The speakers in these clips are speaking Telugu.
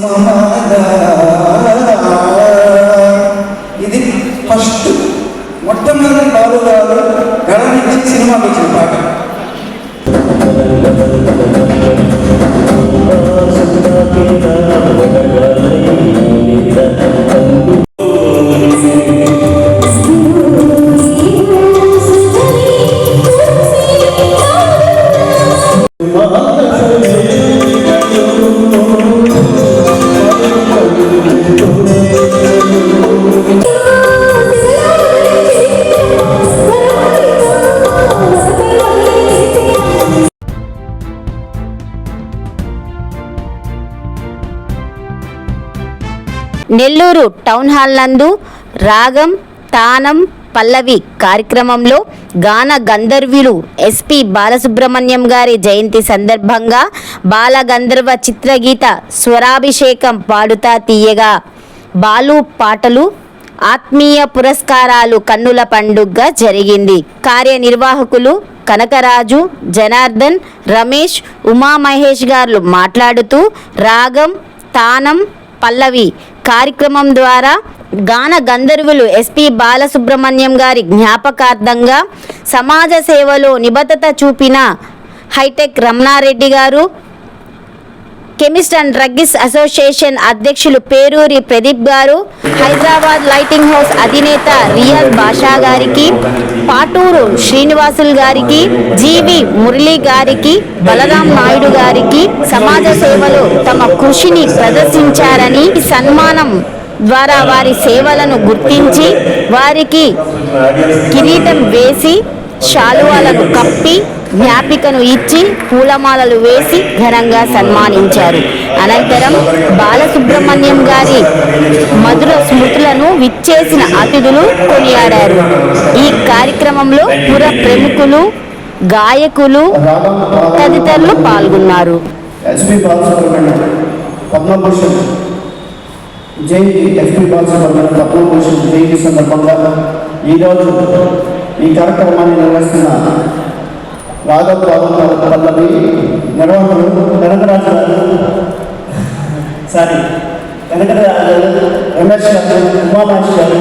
Oh, నెల్లూరు టౌన్ హాల్ నందు రాగం తానం పల్లవి కార్యక్రమంలో గాన గంధర్వులు ఎస్పి బాలసుబ్రహ్మణ్యం గారి జయంతి సందర్భంగా బాల గంధర్వ చిత్రగీత స్వరాభిషేకం పాడుతా తీయగా. బాలు పాటలు ఆత్మీయ పురస్కారాలు కన్నుల పండుగగా జరిగింది. కార్యనిర్వాహకులు కనకరాజు జనార్దన్ రమేష్ ఉమామహేష్ గారు మాట్లాడుతూ రాగం తానం పల్లవి కార్యక్రమం ద్వారా గాన గంధర్వులు ఎస్పి బాలసుబ్రహ్మణ్యం గారి జ్ఞాపకార్థంగా సమాజ సేవలో నిబద్ధత చూపిన హైటెక్ రమణారెడ్డి గారు కెమిస్ట్ అండ్ డ్రగ్గిస్ అసోసియేషన్ అధ్యక్షులు పేరూరి ప్రదీప్ గారు హైదరాబాద్ లైటింగ్ హౌస్ అధినేత రియల్ బాషా గారికి పాటూరు శ్రీనివాసులు గారికి జీవి మురళి గారికి బలరాం నాయుడు గారికి సమాజ సేవలో తమ కృషిని ప్రదర్శించారని సన్మానం ద్వారా వారి సేవలను గుర్తించి వారికి కిరీటం వేసి శాలువాలను కప్పి జ్ఞాపికను ఇచ్చి పూలమాలలు వేసి ఘనంగా సన్మానించారు. అనంతరం బాలసుబ్రహ్మణ్యం గారి మధుర స్మృతులను విచ్చేసిన అతిథులు కొనియాడారు. ఈ కార్యక్రమంలో పుర ప్రముఖులు గాయకులు తదితరులు పాల్గొన్నారు. జయంతి ఎస్పీ బాలసుబ్రహ్మణ్యం పద్మభూషణ్ జయంతి సందర్భంగా ఈరోజు ఈ కార్యక్రమాన్ని నిర్వహిస్తున్న రాఘవ బాబు పల్లవి నిర్వహణ కనకరాజు గారు సారీ కనకరాజు రమేష్ గారు ఉమామహేష్ గారు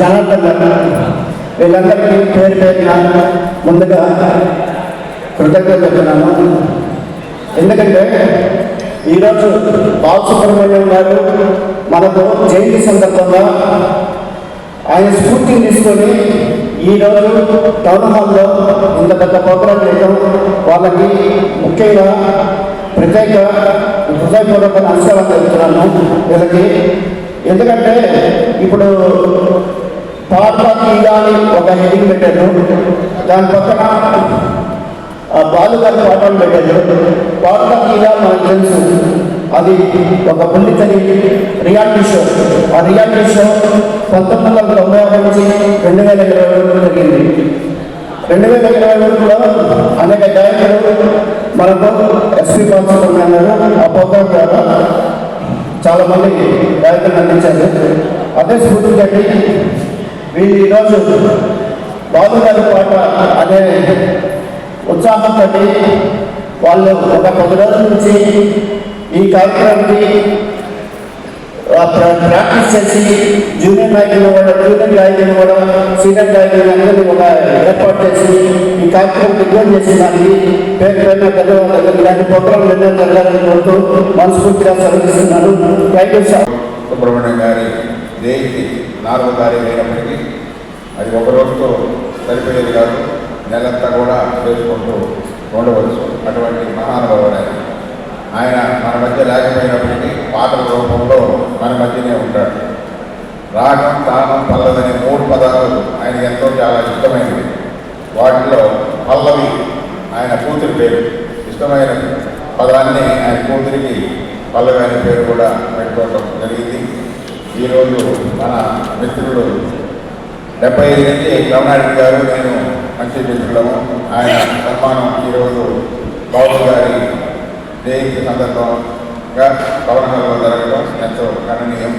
జనార్దన్ గారు వీళ్ళందరికీ పేరు పేరున ముందుగా కృతజ్ఞత చెప్తున్నాను. ఎందుకంటే ఈరోజు బాలసుబ్రహ్మణ్యం గారు మనకు జయంతి సందర్భంగా ఆయన స్ఫూర్తిని తీసుకొని ఈరోజు టౌన్ హాల్లో ఇంత పెద్ద ప్రోగ్రాం చేయడం వాళ్ళకి ముఖ్యంగా ప్రత్యేక హృదయపూర్వక నమస్కారం చెప్తున్నాను వీళ్ళకి. ఎందుకంటే ఇప్పుడు పార్టీ అని ఒక హెడింగ్ పెట్టారు. దాని పక్కన ఆ బాలుగారి పాటలు పెట్టారు. పాటల మనకు తెలుసు. అది ఒక బుల్లితని రియాలిటీ షో. ఆ రియాలిటీ షో పంతొమ్మిది వందల తొంభై నుంచి రెండు వేల ఇరవై రెండు వేల ఇరవై మూడులో అనేక గాయకులు మనకు ఎస్పీ బాలసుబ్రహ్మణ్యం గారు ఆ ప్రోగ్రాం ద్వారా చాలా మంది గాయకులు అందించారు అదే స్ఫూర్తి కట్టి వీళ్ళు ఈరోజు బాబు గారి పాట అనే ఉత్సాహంతో వాళ్ళు ఒక పది రోజుల నుంచి ఈ కార్యక్రమానికి ప్రాక్టీస్ చేసి జూనియర్ నాయకులు ఇవ్వడం జూనియర్ గాయకులు ఇవ్వడం సీనియర్ గాయకులు అందరినీ ఒక ఏర్పాటు చేసి ఈ కార్యక్రమం దిగ్గం చేసి దానికి పేరు పేరున ధన్యవాదాలు ఇలాంటి ప్రోగ్రాంలు ఎన్నో జరగాలని కోరుతూ మనస్ఫూర్తిగా సెలవిస్తున్నాను. Thank you sir Subrahmanyam garu జయంతి నాలుగో తారీఖు అయినప్పటికీ అది ఒక రోజుతో సరిపోయేది కాదు. నెలంతా కూడా చేసుకుంటూ ఉండవచ్చు అటువంటి మహానుభావుడు ఆయన మన మధ్య లేకపోయినప్పటికీ పాటల రూపంలో మన మధ్యనే ఉంటాడు. రాగం తానం అనే మూడు పదాలు ఆయన ఎంతో చాలా ఇష్టమైనవి. వాటిలో పల్లవి ఆయన కూతురి పేరు. ఇష్టమైన పదాన్ని ఆయన కూతురికి పల్లవి అనే పేరు కూడా పెట్టుకోవడం జరిగింది. ఈరోజు మన మిత్రుడు డెబ్బై ఐదు నుంచి రమణారెడ్డి గారు నేను మంచి మిత్రులము. ఆయన సన్మానం ఈరోజు బాబు గారి జయంతి సందర్భంగా పవనహల్లో జరగడం ఎంతో గణనీయం.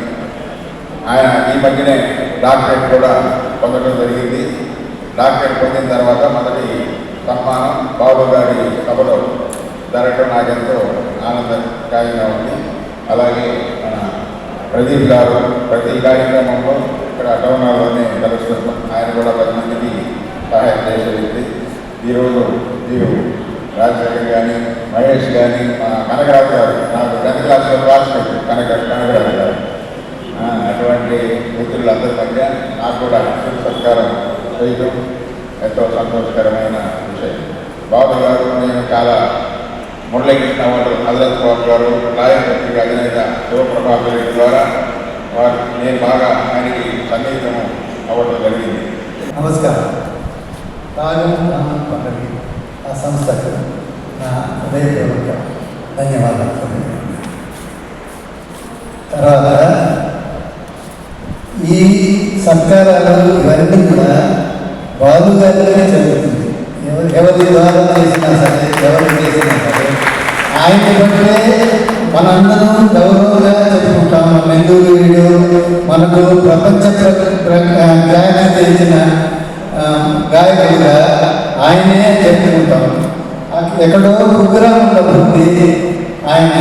ఆయన ఈ మధ్యనే డాక్టరేట్ కూడా పొందడం జరిగింది. డాక్టరేట్ పొందిన తర్వాత మొదటి సన్మానం బాబు గారి సభలో జరగడం నాకెంతో ఆనందకాయంగా ఉంది. అలాగే మన ప్రదీప్ గారు ప్రతి కార్యక్రమంలో ఇక్కడ టౌన్ కలుస్తున్నాం ఆయన కూడా పది మందికి సహాయం చేసే వ్యక్తి. ఈరోజు మీరు రాజశేఖర్ కానీ మహేష్ కానీ మా కనకరాజు గారు నాకు టెన్త్ క్లాస్లో క్లాస్మేట్ కనక కనకరాజు గారు. అటువంటి మిత్రులందరి మధ్య నాకు కూడా సత్కారం చేయడం ఎంతో సంతోషకరమైన విషయం. బాబు గారు నేను చాలా మురళీకృష్ణ వారు హజరత్ బాబు గారు లాయర్ అధినేత శివప్రభాకర్ రెడ్డి ద్వారా వారు నేను బాగా ఆయనకి సన్నిహితం అవ్వడం జరిగింది. నమస్కారం. తాను రామన్ పల్లవి. ఆ సంస్థకు నా హృదయపూర్వక ధన్యవాదాలు. తర్వాత ఈ సత్కారాలు ఇవన్నీ కూడా బాలు గారిలోనే జరుగుతుంది. ఎవరు ఎవరి ద్వారా చేసినా సరే ఎవరు చేసినా సరే ఆయన బట్టే మనందరం గౌరవంగా చెప్పుకుంటాం. మన నెల్లూరు వీడియో మనకు ప్రపంచ ప్ర- ప్ర- ఖ్యాతి తెచ్చిన ఆ, ఆయనే చెప్పుకుంటాం ఎక్కడో కుగ్రామంలో పుట్టి ఆయన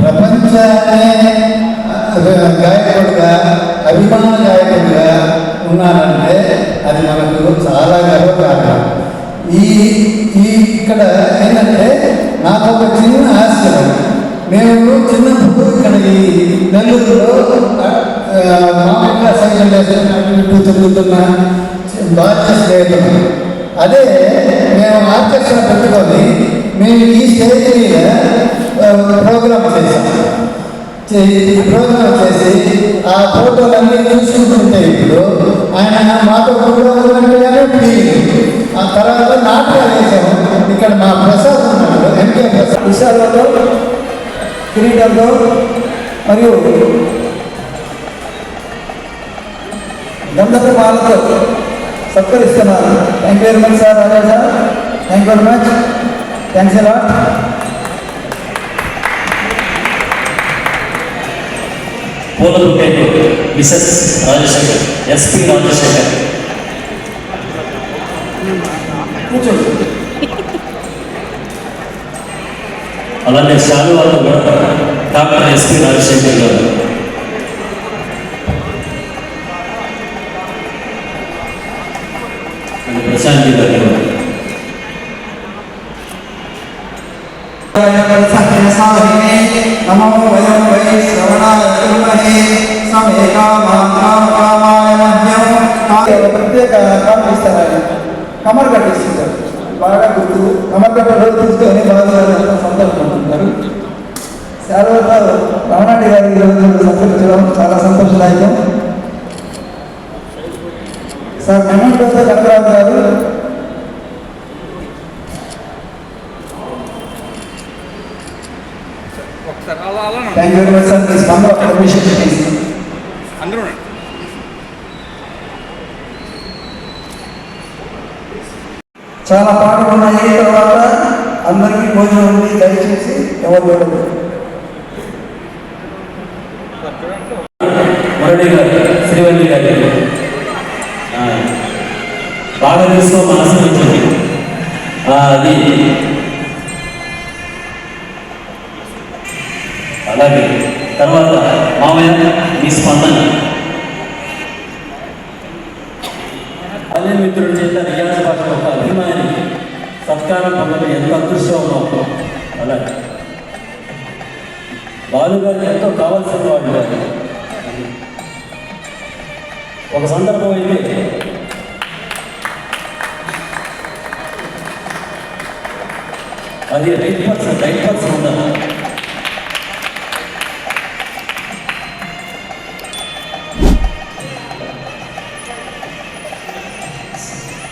ప్రపంచాన్ని ఆ, గాయకుడిగా అభిమాన గాయకుడిగా ఉన్నారంటే అది మనకు చాలా గర్వకారణం. ఈ ఈ ఇక్కడ ఏంటంటే నాకు ఒక చిన్న ఆశ్చర్యం మేము చిన్నప్పుడు ఇక్కడ ఈ నెల్లూరులో మామూలుగా సైకిల్ వేసుకుని తిరుగుతున్న బాధ్య స్నేహితులు. అదే మేము ఆర్కెస్ట్రా పెట్టుకొని మేము ఈ స్టేజ్ మీద ప్రోగ్రామ్ చేసాం ప్రోగ్రామ్ చేసి ఆ ఫోటోలన్నీ చూసుకుంటుంటే ఇప్పుడు ఆయన మాతో కూడా ఉన్నట్టుగానే ఫీలింగ్ ఆ తర్వాత నాటకాలు వేసాము ఇక్కడ మా ప్రసాద్ ఉన్నాడు ఎంకే ప్రసాద్. విషయాలతో కిరీటంతో మరియు దండపు మాలతో సత్కరిస్తున్నాను thank you very much sir Raja sir thank you very much thanks ఎలా మిసెస్ రాజశేఖర్ ఎస్పి రాజశేఖర్. అలానే శాలువాలు కూడా doctor S P Rajasekhar garu. Come on కామ కామాయ మహ్యం. ఒక ప్రత్యేక కాలం ఇస్తారు ఆయన కమర్ కట్టిస్తుంటారు బాగా గుర్తు కమర్ తీసుకొని బాగా సంతోషపడుతుంటారు శారదరావు రమణాటి గారి ఈరోజు సంతరించడం చాలా సంతోషదాయకం. Sir garu thank you very much sir మీ స్పందన పర్మిషన్ ప్లీజ్ చాలా పాటలు ఉన్నాయి. తర్వాత అందరికీ భోజనం ఉంది. దయచేసి ఎవరు మురళి గారు శ్రీవల్లి గారు. ఆ, బాగా తీసుకో మనసు ఆ, అది. అలాగే. తర్వాత మామయ్య మీ స్పందన? అదే మిత్రుడి చేత రియాజ్ భాష ఒక అభిమాని సత్కారం పొందడం ఎంత అదృష్టం అలాగే. బాలుగారు ఎంతో కావాల్సిన వాడు గారు. ఒక సందర్భం అయితే అది రైట్ పర్సన్ రైట్ పర్సన్ ఉందా?